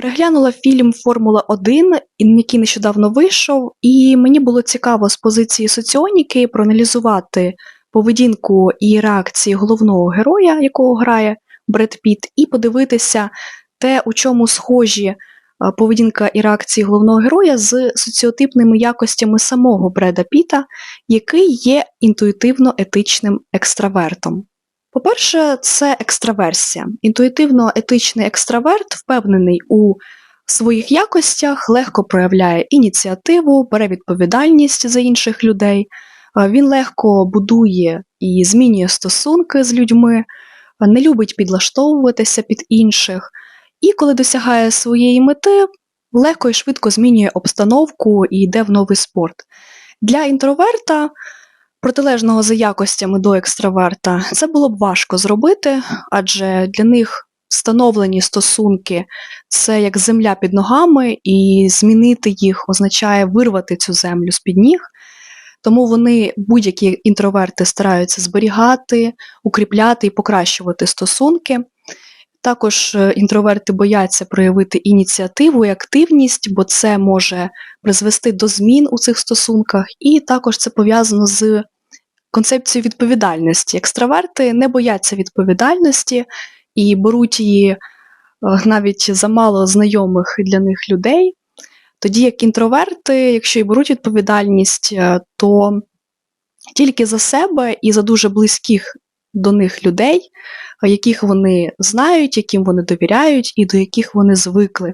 Переглянула фільм Формула 1, який нещодавно вийшов, і мені було цікаво з позиції соціоніки проаналізувати поведінку і реакції головного героя, якого грає Бред Піт, і подивитися те, у чому схожі е, поведінка і реакції головного героя з соціотипними якостями самого Бреда Піта, який є інтуїтивно етичним екстравертом. По-перше, це екстраверсія. Інтуїтивно етичний екстраверт впевнений у своїх якостях, легко проявляє ініціативу, бере відповідальність за інших людей. Е, Він легко будує і змінює стосунки з людьми, е, не любить підлаштовуватися під інших. І коли досягає своєї мети, легко і швидко змінює обстановку і йде в новий спорт. Для інтроверта протилежного за якостями до екстраверта, це було б важко зробити, адже для них встановлені стосунки це як земля під ногами, і змінити їх означає вирвати цю землю з-під ніг. Тому вони, будь-які інтроверти, стараються зберігати, укріпляти і покращувати стосунки. Також е, інтроверти бояться проявити ініціативу і активність, бо це може призвести до змін у цих стосунках, і також це пов'язано з концепцією відповідальності. Екстраверти не бояться відповідальності і беруть її е, навіть за мало знайомих для них людей. Тоді як інтроверти, якщо і беруть відповідальність, е, то тільки за себе і за дуже близьких до них людей, яких вони знають, яким вони довіряють і до яких вони звикли.